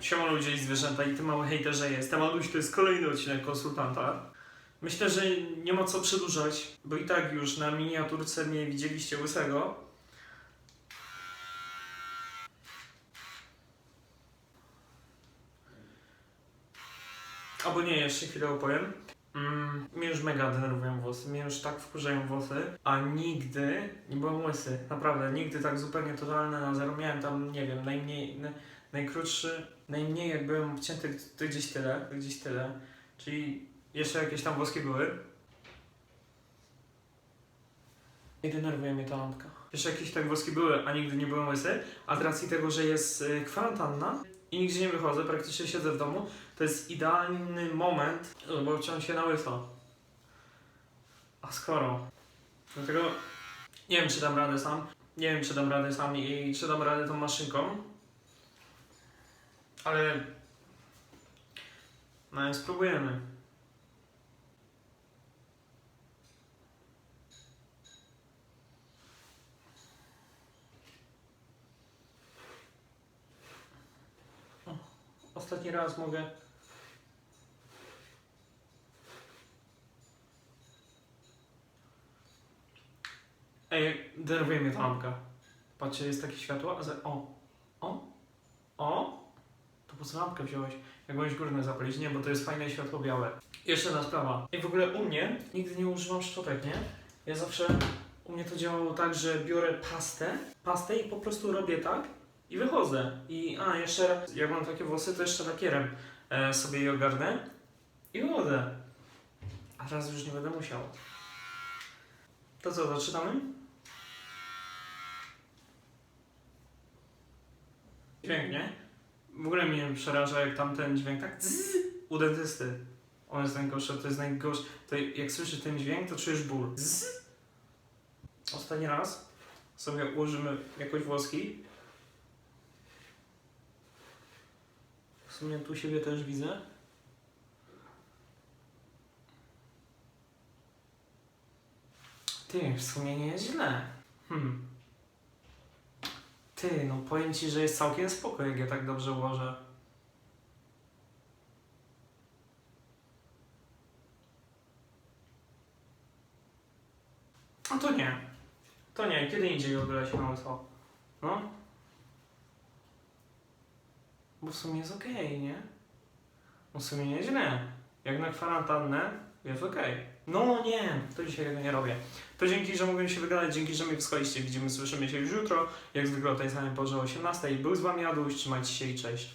Siema ludzie i zwierzęta i ty mały hejterze jest. Temaluś to jest kolejny odcinek konsultanta. Myślę, że nie ma co przedłużać, bo i tak już na miniaturce mnie widzieliście łysego. Albo nie, jeszcze chwilę opowiem. Mm, mnie już mega denerwują włosy, mnie już tak wkurzają włosy, a nigdy nie byłem łysy. Naprawdę, nigdy tak zupełnie totalne na zero. Miałem tam, nie wiem, najmniej, na, najkrótszy, najmniej jak byłem obcięty, to gdzieś tyle, to gdzieś tyle. Czyli jeszcze jakieś tam włoski były. Nie denerwuje mnie ta lampka. Jeszcze jakieś tak włoski były, a nigdy nie byłem łysy. A z racji tego, że jest y, kwarantanna i nigdzie nie wychodzę, praktycznie siedzę w domu, to jest idealny moment, bo obciąłem się na łyso. A skoro? Dlatego nie wiem, czy dam radę sam. Nie wiem, czy dam radę sam i czy dam radę tą maszynką. Ale... No spróbujemy. Ostatni raz mogę. Ej, denerwuje mnie ta lampka. Patrzcie, jest takie światło, a za... O! O! O! To po co lampkę wziąłeś? Jak byłeś górne zapalić? Nie, bo to jest fajne światło białe. Jeszcze jedna sprawa. I w ogóle u mnie nigdy nie używam szczotek, nie? Ja zawsze... U mnie to działało tak, że biorę pastę, pastę i po prostu robię tak i wychodzę. I a, jeszcze jak mam takie włosy, to jeszcze lakierem e, sobie je ogarnę i wychodzę. A teraz już nie będę musiał. To co, zaczynamy? Dźwięk, nie? W ogóle mnie przeraża, jak tamten dźwięk tak zzz, u dentysty. On jest najgorszy, to jest najgorszy. To jak słyszysz ten dźwięk, to czujesz ból. Zzz. Ostatni raz sobie ułożymy jakoś włoski. W sumie tu siebie też widzę. Ty, w sumie nie jest źle. Hmm. Ty, no powiem ci, że jest całkiem spoko, jak ja tak dobrze ułożę. No to nie. To nie, kiedy indziej ogólę się na łyso. No. Bo w sumie jest okej, nie? No w sumie nie źle. Jak na kwarantannę jest okej. No nie, to dzisiaj tego nie robię. To dzięki, że mogłem się wygadać, dzięki, że mnie wysłuchaliście. Widzimy, słyszymy się już jutro. Jak zwykle o tej samej porze o 18. Był z wami Aduś, trzymajcie się i cześć.